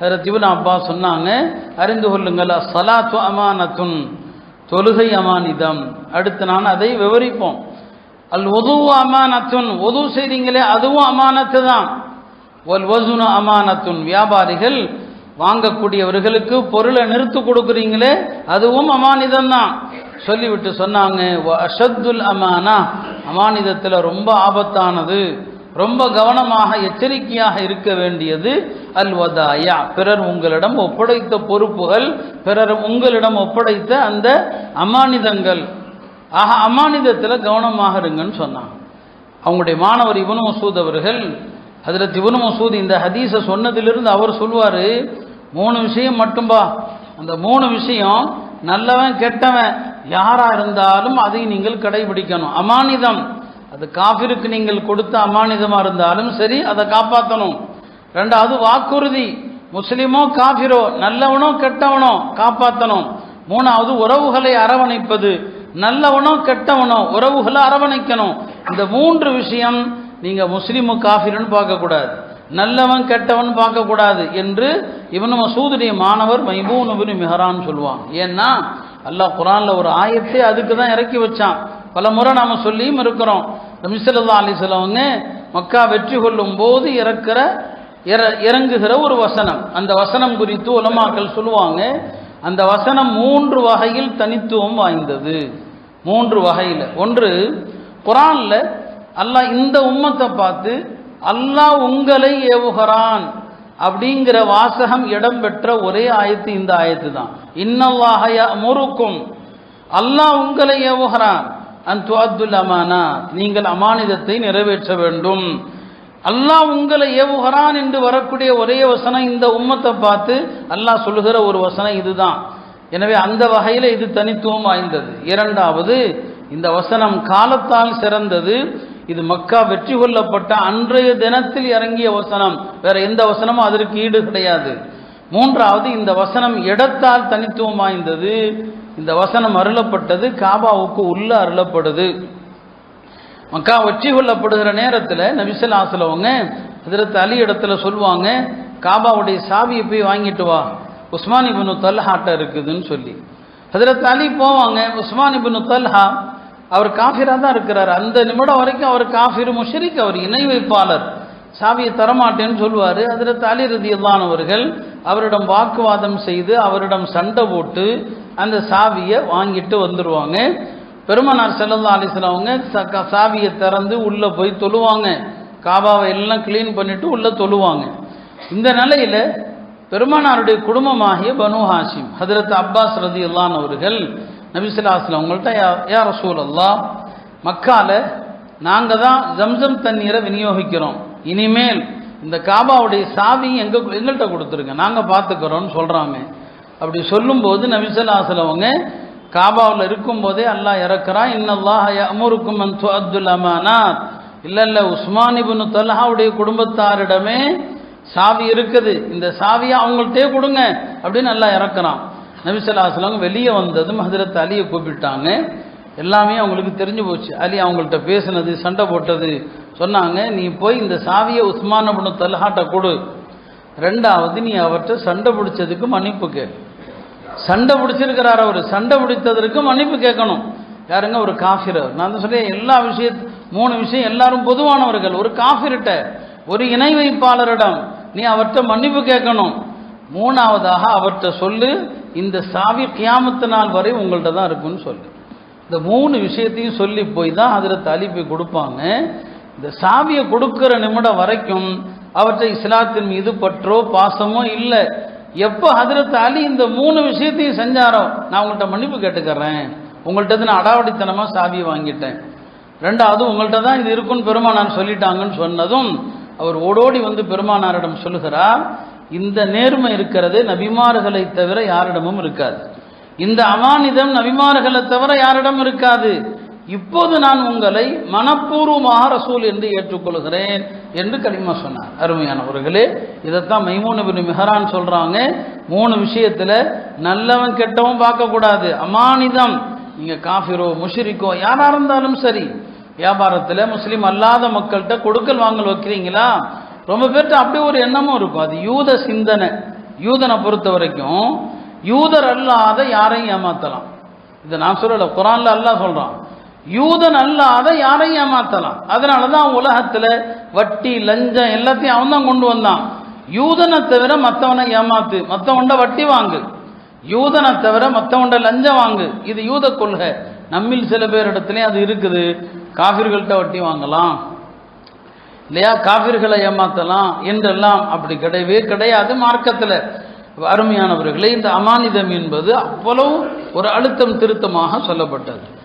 அதில் திபுன் அப்பா சொன்னாங்க அறிந்து கொள்ளுங்கள் சலாத்து அமானத்துன் தொழுகை அமானிதம். அடுத்து நான் அதை விவரிப்போம். அல் ஒது அமானத்துன் ஒது செய்றீங்களே அதுவும் அமானத்து தான். ஒல் வசுனு அமானத்துன் வியாபாரிகள் வாங்கக்கூடியவர்களுக்கு பொருளை நிறுத்து கொடுக்குறீங்களே அதுவும் அமானிதம் தான். சொல்லிவிட்டு சொன்னாங்க அஷத்துல் அமானா. அமானிதத்தில் ரொம்ப ஆபத்தானது ரொம்ப கவனமாக எச்சரிக்கையாக இருக்க வேண்டியது அல் வதாயா பிறர் உங்களிடம் ஒப்படைத்த பொறுப்புகள் பிறர் உங்களிடம் ஒப்படைத்த அந்த அமானிதங்கள். ஆக அமானிதத்தில் கவனமாக இருங்கன்னு சொன்னாங்க. அவங்களுடைய மாணவர் இவனு மசூத் அவர்கள் அதில் இவனு மசூத் இந்த ஹதீஸை சொன்னதிலிருந்து அவர் சொல்வார் மூணு விஷயம் மட்டும்பா. அந்த மூணு விஷயம் நல்லவன் கெட்டவன் யாராக இருந்தாலும் அதை நீங்கள் கடைபிடிக்கணும். அமானிதம் அது காஃபிருக்கு நீங்கள் கொடுத்த அமானிதமாக இருந்தாலும் சரி அதை காப்பாற்றணும் ரெண்டாவது வாக்குறுதி. முஸ்லிமோ காஃபிரோ நல்லவனோ கெட்டவனோ காப்பாற்றணும் மூணாவது உறவுகளை அரவணைப்பது. நல்லவனோ கெட்டவனோ உறவுகளை அரவணைக்கணும். இந்த மூன்று விஷயம் நீங்கள் முஸ்லீமு காஃபிரன்னு பார்க்கக்கூடாது. நல்லவன் கெட்டவன் பார்க்கக்கூடாது என்று இவன் மசூதுடைய மாணவர் மைபூன் இப்னு மிஹரான் சொல்லுவான் ஏன்னா அல்லாஹ் குரான்ல ஒரு ஆயத்தை அதுக்கு தான் இறக்கி வச்சான். பல முறை நாம் சொல்லியும் இருக்கிறோம். மிசல்லா அலிஸ்லவங்க மக்கா வெற்றி கொள்ளும் போது இறக்கிற இறங்குகிற ஒரு வசனம். அந்த வசனம் குறித்து உலமாக்கள் சொல்லுவாங்க. அந்த வசனம் மூன்று வகையில் தனித்துவம் வாய்ந்தது. மூன்று வகையில். ஒன்று குரான்ல அல்லாஹ் இந்த உம்மத்தை பார்த்து அல்லாஹ் உங்களை ஏவுகிறான் அப்படிங்கிற வாசகம் இடம்பெற்ற ஒரே ஆயத்து இந்த ஆயத்து தான். இன்னல்லாஹய முறுக்கும் அல்லாஹ் உங்களை ஏவுகிறான். அன் அமானா நீங்கள் அமானிதத்தை நிறைவேற்ற வேண்டும். அல்லாஹ் உங்களை ஏவுகிறான் என்று வரக்கூடிய ஒரே வசனம் இந்த உம்மத்தை பார்த்து அல்லாஹ் சொல்லுகிற ஒரு வசனம் இதுதான். எனவே அந்த வகையில் இது தனித்துவம் வாய்ந்தது. இரண்டாவது இந்த வசனம் காலத்தால் சிறந்தது. இது மக்கா வெற்றி கொள்ளப்பட்ட அன்றைய தினத்தில் இறங்கிய வசனம். வேற எந்த வசனமும் அதற்கு ஈடு கிடையாது. மூன்றாவது இந்த வசனம் இடத்தால் தனித்துவம் வாய்ந்தது. இந்த வசனம் அருளப்பட்டது காபாவுக்கு உள்ள அருளப்படுது. மக்கா வெற்றி கொள்ளப்படுகிற நேரத்தில் நபிசல்லாசலவங்க அதிரத்து அலி இடத்துல சொல்லுவாங்க காபாவுடைய சாவியை போய் வாங்கிட்டு வா உஸ்மான் இபனு தல்ஹாட்ட இருக்குதுன்னு சொல்லி. ஹதரத் அலி போவாங்க உஸ்மான் இபனு தல்ஹா அவர் காஃபிராக தான் இருக்கிறார். அந்த நிமிடம் வரைக்கும் அவர் காஃபிர் முஷரிக் அவர் இணை வைப்பாளர். சாவியை தரமாட்டேன்னு சொல்லுவார். அதில் அலி ரதியல்லானவர்கள் அவரிடம் வாக்குவாதம் செய்து அவரிடம் சண்டை போட்டு அந்த சாவியை வாங்கிட்டு வந்துடுவாங்க பெருமானார் செல்லல்லா அலிஸ்லவங்க சாவியை திறந்து உள்ளே போய் தொழுவாங்க. காபாவை எல்லாம் க்ளீன் பண்ணிவிட்டு உள்ளே தொழுவாங்க. இந்த நிலையில் பெருமானாருடைய குடும்பமாகிய பனு ஹாஷிம் ஹதரத் அப்பாஸ் ரதி அவர்கள் நபிசுல்லாஸ்லாம் உங்கள்கிட்ட யா ரசூல் அல்லா மக்கால நாங்கள் தான் ஜம்சம் தண்ணீரை விநியோகிக்கிறோம். இனிமேல் இந்த காபாவுடைய சாவி எங்கள் எங்கள்கிட்ட கொடுத்துருங்க. நாங்கள் பார்த்துக்கிறோன்னு சொல்கிறாங்க அப்படி சொல்லும்போது நபிசல்லாசலவங்க காபாவில் இருக்கும்போதே அல்லாஹ் இறக்குறான். இன்னல்லாஹ் அமுருக்கும் அப்துல் அமானாத். இல்லை இல்லை உஸ்மான் இபுனு தல்ஹாவுடைய குடும்பத்தாரிடமே சாவி இருக்குது. இந்த சாவியை அவங்கள்ட்டே கொடுங்க அப்படின்னு நல்லா இறக்குறான். நபிசல்லாஸ்லாம் வெளியே வந்ததும் ஹசரத் அலியை கூப்பிட்டாங்க. எல்லாமே அவங்களுக்கு தெரிஞ்சு போச்சு. அலி அவங்கள்ட்ட பேசினது சண்டை போட்டது. சொன்னாங்க நீ போய் இந்த சாவியை உஸ்மான் பண்ணு தல்ஹாட்ட கொடு. ரெண்டாவது நீ அவர்கிட்ட சண்டை பிடிச்சதுக்கு மன்னிப்பு கேள். சண்டை பிடிச்சிருக்கிறார் அவர். சண்டை பிடித்ததற்கு மன்னிப்பு கேட்கணும். யாருங்க? ஒரு காஃபிரர். நான் தான் சொல்ல எல்லா விஷய மூணு விஷயம் எல்லாரும் பொதுவானவர்கள். ஒரு காஃபிர்கிட்ட ஒரு இணை வைப்பாளரிடம் நீ அவர்கிட்ட மன்னிப்பு கேட்கணும். மூணாவதாக அவர்கிட்ட சொல்லு இந்த சாவி கியாமத்து நாள் வரை உங்கள்கிட்ட தான் இருக்குன்னு சொல்லு. இந்த மூணு விஷயத்தையும் சொல்லி போய் தான் அதில் தலிப்பை கொடுப்பாங்க. இந்த சாவியை கொடுக்குற நிமிடம் வரைக்கும் அவற்றை இஸ்லாத்தின் மீது பற்றோ பாசமோ இல்லை. எப்போ ஹதரத் அலி இந்த மூணு விஷயத்தையும் செஞ்சாரோ? நான் உங்கள்கிட்ட மன்னிப்பு கேட்டுக்கிறேன். உங்கள்கிட்ட நான் அடாவடித்தனமாக சாவியை வாங்கிட்டேன். ரெண்டாவது உங்கள்கிட்ட தான் இது இருக்குன்னு பெருமானார் சொல்லிட்டாங்கன்னு சொன்னதும் அவர் ஓடோடி வந்து பெருமானாரிடம் சொல்லுகிறார் இந்த நேர்மை இருக்கிறது நபிமார்களை தவிர யாரிடமும் இருக்காது. இந்த அமானிதம் நபிமார்களை தவிர யாரிடம் இருக்காது. இப்போது நான் உங்களை மனப்பூர்வமாக ரசூல் என்று ஏற்றுக்கொள்கிறேன் என்று கலிமா சொன்னார். அருமையானவர்களே இதைத்தான் மைமூன் பின் மெஹரான் சொல்கிறாங்க மூணு விஷயத்தில் நல்லவன் கெட்டவன் பார்க்கக்கூடாது. அமானிதம். நீங்கள் காஃபிரோ முஷிரிக்கோ யாராக இருந்தாலும் சரி வியாபாரத்தில் முஸ்லீம் அல்லாத மக்கள்கிட்ட கொடுக்கல் வாங்கல் வைக்கிறீங்களா? ரொம்ப பேர்கிட்ட அப்படி ஒரு எண்ணமும் இருக்கும். அது யூத சிந்தனை. யூதனை பொறுத்த வரைக்கும் யூதர் அல்லாத யாரையும் ஏமாத்தலாம். இதை நான் சொல்லலை குரான்ல அல்லாஹ் சொல்கிறான் யூதன் அல்லாத யாரையும் ஏமாத்தலாம். அதனால தான் உலகத்தில் வட்டி லஞ்சம் எல்லாத்தையும் அவன் தான் கொண்டு வந்தான். யூதனை தவிர மற்றவனை ஏமாத்து. மற்றவன்ட வட்டி வாங்கு. யூதனை தவிர மற்றவன்ட லஞ்சம் வாங்கு. இது யூத கொள்கை. நம்மில் சில பேர் இடத்துலையும் அது இருக்குது. காபிர்கள்ட்ட வட்டி வாங்கலாம். இல்லையா? காபிர்களை ஏமாத்தலாம் என்றெல்லாம் அப்படி கிடையவே கிடையாது மார்க்கத்தில். அருமையானவர்களே இந்த அமானிதம் என்பது அவ்வளவு ஒரு அழுத்தம் திருத்தமாக சொல்லப்பட்டது.